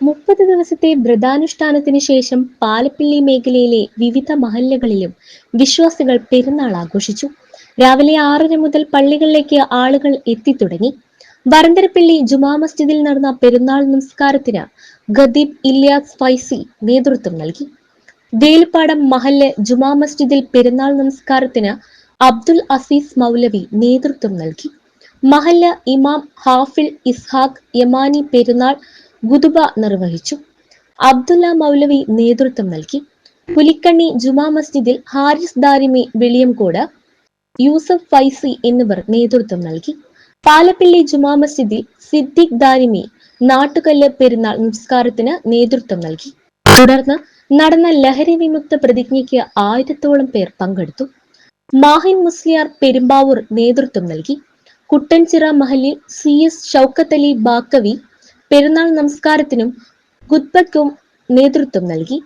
മുപ്പത് ദിവസത്തെ വ്രതാനുഷ്ഠാനത്തിന് ശേഷം പാലപ്പിള്ളി മേഖലയിലെ വിവിധ മഹല്ലകളിലും വിശ്വാസികൾ പെരുന്നാൾ ആഘോഷിച്ചു. രാവിലെ ആറര മുതൽ പള്ളികളിലേക്ക് ആളുകൾ എത്തിത്തുടങ്ങി. വരന്തരപ്പിള്ളി ജുമാ മസ്ജിദിൽ നടന്ന പെരുന്നാൾ നമസ്കാരത്തിന് ഗദീബ് ഇല്യാസ് ഫൈസി നേതൃത്വം നൽകി. വേലുപ്പാടം മഹല്ല് ജുമാ മസ്ജിദിൽ പെരുന്നാൾ നമസ്കാരത്തിന് അബ്ദുൽ അസീസ് മൗലവി നേതൃത്വം നൽകി. മഹല്ല ഇമാം ഹാഫിൽ ഇസ്ഹാഖ് യമാനി പെരുന്നാൾ ഗുതുബ നിർവഹിച്ചു. അബ്ദുല്ല മൗലവി നേതൃത്വം നൽകി. പുലിക്കണ്ണി ജുമാ മസ്ജിദിൽ ഹാരിസ് ദാരിമി വെളിയംകോട് യൂസഫ് ഫൈസി എന്നിവർ നേതൃത്വം നൽകി. പാലപ്പിള്ളി ജുമാ മസ്ജിദിൽ സിദ്ദിഖ് ദാരിമി നാട്ടുകല്ല് പെരുന്നാൾ നമസ്കാരത്തിന് നേതൃത്വം നൽകി. തുടർന്ന് നടന്ന ലഹരി വിമുക്ത പ്രതിജ്ഞയ്ക്ക് ആയിരത്തോളം പേർ പങ്കെടുത്തു. മാഹിൻ മുസ്ലിയാർ പെരുമ്പാവൂർ നേതൃത്വം നൽകി. കുട്ടൻചിറ മഹലിൽ സി എസ് ഷൗക്കത്ത് അലി ബാക്കവി പെരുന്നാൾ നമസ്കാരത്തിനും ഗുദ്ബക്കും നേതൃത്വം നൽകി.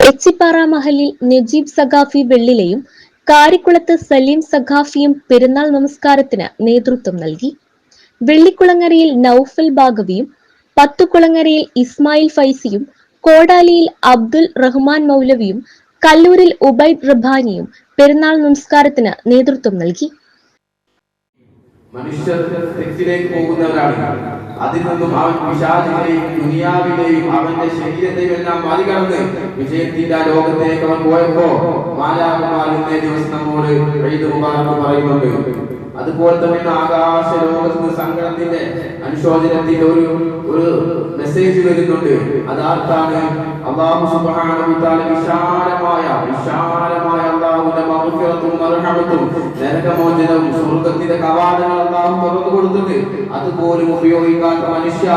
എച്ചിപ്പാറ മഹലിൽ നജീബ് സഖാഫി വെള്ളിലയും കാരിക്കുളത്ത് സലീം സഖാഫിയും പെരുന്നാൾ നമസ്കാരത്തിന് നേതൃത്വം നൽകി. വെള്ളിക്കുളങ്ങരയിൽ നൌഫൽ ബാഗവിയും പത്തുകുളങ്ങരയിൽ ഇസ്മായിൽ ഫൈസിയും കോടാലിയിൽ അബ്ദുൽ റഹ്മാൻ മൗലവിയും കല്ലൂരിൽ ഉബൈദ് റബാനിയും പെരുന്നാൾ നമസ്കാരത്തിന് നേതൃത്വം നൽകി. മനുഷ്യർ തെറ്റിലേക്ക് പോകുന്നവരാണ്. അതിൽ നിന്നും അവൻ പിശാചിനെയും ദുനിയാവിനെയും അവന്റെ ശരീരത്തെയും എല്ലാം മറികടന്ന് വിജയത്തിന്റെ ലോകത്തേക്ക് അവൻ പോയപ്പോ മാലാകുമാർ ദിവസം നമ്മോട് എഴുതു പറയുന്നുണ്ട്. അതുപോലെ തന്നെ ആകാശ ലോകത്ത് സങ്കടത്തിന്റെ അനുശോചനത്തിന്റെ ഒരു ഒരു മെസ്സേജ് വരുന്നുണ്ട്. അതാർത്താണ് അള്ളാഹു വതആല വിശാലമായ മഗ്ഫിറത്തും മർഹമത്തും നരകമോചനവും സ്വർഗത്തിന്റെ കവാടങ്ങൾ അള്ളാഹു തുറന്നു കൊടുത്തിട്ട് അതുപോലും ഉപയോഗിക്കാത്ത മനുഷ്യ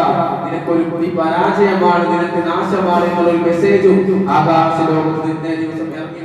നിനക്കൊരു പരാജയമാണ് നിനക്ക് നാശമാണ് എന്നുള്ള ഒരു മെസ്സേജും ആകാശ ലോകത്ത് ഇന്നേ ദിവസം ഇറങ്ങി